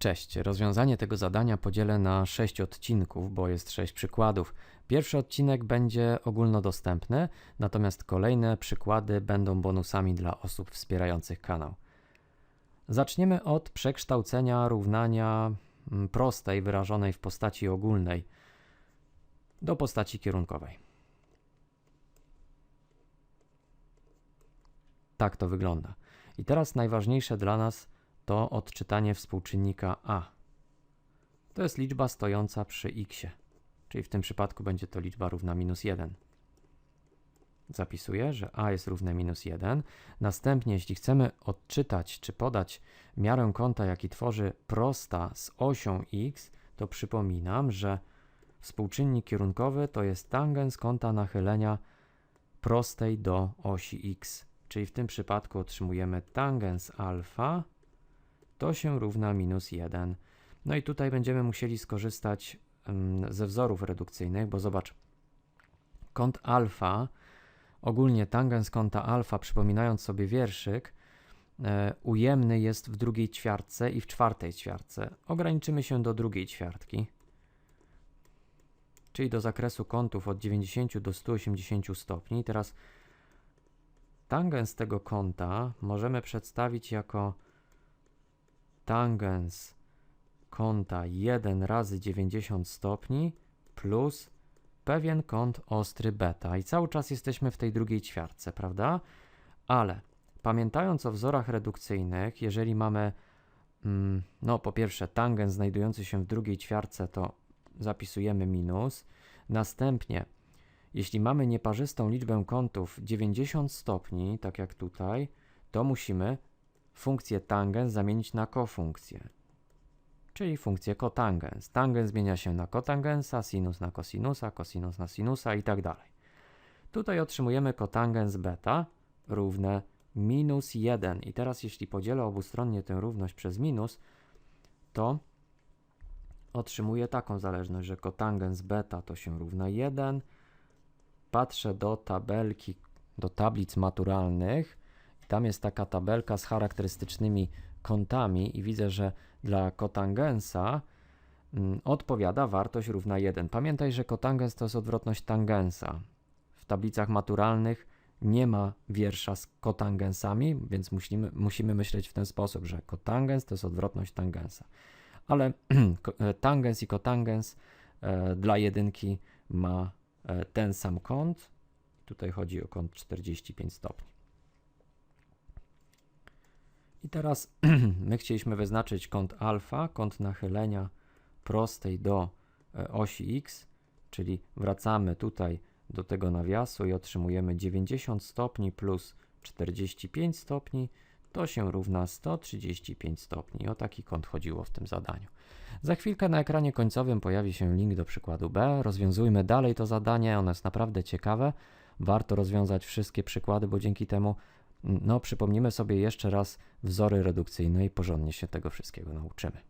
Cześć. Rozwiązanie tego zadania podzielę na 6 odcinków, bo jest 6 przykładów. Pierwszy odcinek będzie ogólnodostępny, natomiast kolejne przykłady będą bonusami dla osób wspierających kanał. Zaczniemy od przekształcenia równania mm, prostej wyrażonej w postaci ogólnej do postaci kierunkowej. Tak to wygląda. I teraz najważniejsze dla nas to odczytanie współczynnika a. To jest liczba stojąca przy x, czyli w tym przypadku będzie to liczba równa minus 1. Zapisuję, że a jest równe minus 1. Następnie, jeśli chcemy odczytać czy podać miarę kąta, jaki tworzy prosta z osią x, to przypominam, że współczynnik kierunkowy to jest tangens kąta nachylenia prostej do osi x. Czyli w tym przypadku otrzymujemy tangens alfa to się równa minus 1. No i tutaj będziemy musieli skorzystać mm, ze wzorów redukcyjnych, bo zobacz, kąt alfa, ogólnie tangens kąta alfa, przypominając sobie wierszyk, e, ujemny jest w drugiej ćwiartce i w czwartej ćwiartce. Ograniczymy się do drugiej ćwiartki, czyli do zakresu kątów od 90 do 180 stopni. Teraz tangens tego kąta możemy przedstawić jako tangens kąta 1 razy 90 stopni plus pewien kąt ostry beta. I cały czas jesteśmy w tej drugiej ćwiartce, prawda? Ale pamiętając o wzorach redukcyjnych, jeżeli mamy, mm, no po pierwsze, tangens znajdujący się w drugiej ćwiartce, to zapisujemy minus. Następnie, jeśli mamy nieparzystą liczbę kątów 90 stopni, tak jak tutaj, to musimy funkcję tangens zamienić na kofunkcję, czyli funkcję kotangens. Tangens zmienia się na kotangensa, sinus na kosinusa, kosinus na sinusa i tak dalej. Tutaj otrzymujemy kotangens beta równe minus 1. I teraz jeśli podzielę obustronnie tę równość przez minus, to otrzymuję taką zależność, że kotangens beta to się równa 1. Patrzę do tabelki, do tablic maturalnych tam jest taka tabelka z charakterystycznymi kątami i widzę, że dla kotangensa mm, odpowiada wartość równa 1. Pamiętaj, że kotangens to jest odwrotność tangensa. W tablicach maturalnych nie ma wiersza z kotangensami, więc musimy, musimy myśleć w ten sposób, że kotangens to jest odwrotność tangensa. Ale e, tangens i kotangens e, dla jedynki ma e, ten sam kąt. Tutaj chodzi o kąt 45 stopni. I teraz my chcieliśmy wyznaczyć kąt alfa, kąt nachylenia prostej do e, osi x, czyli wracamy tutaj do tego nawiasu i otrzymujemy 90 stopni plus 45 stopni, to się równa 135 stopni. O taki kąt chodziło w tym zadaniu. Za chwilkę na ekranie końcowym pojawi się link do przykładu B. Rozwiązujmy dalej to zadanie, ono jest naprawdę ciekawe. Warto rozwiązać wszystkie przykłady, bo dzięki temu no, przypomnimy sobie jeszcze raz wzory redukcyjne i porządnie się tego wszystkiego nauczymy.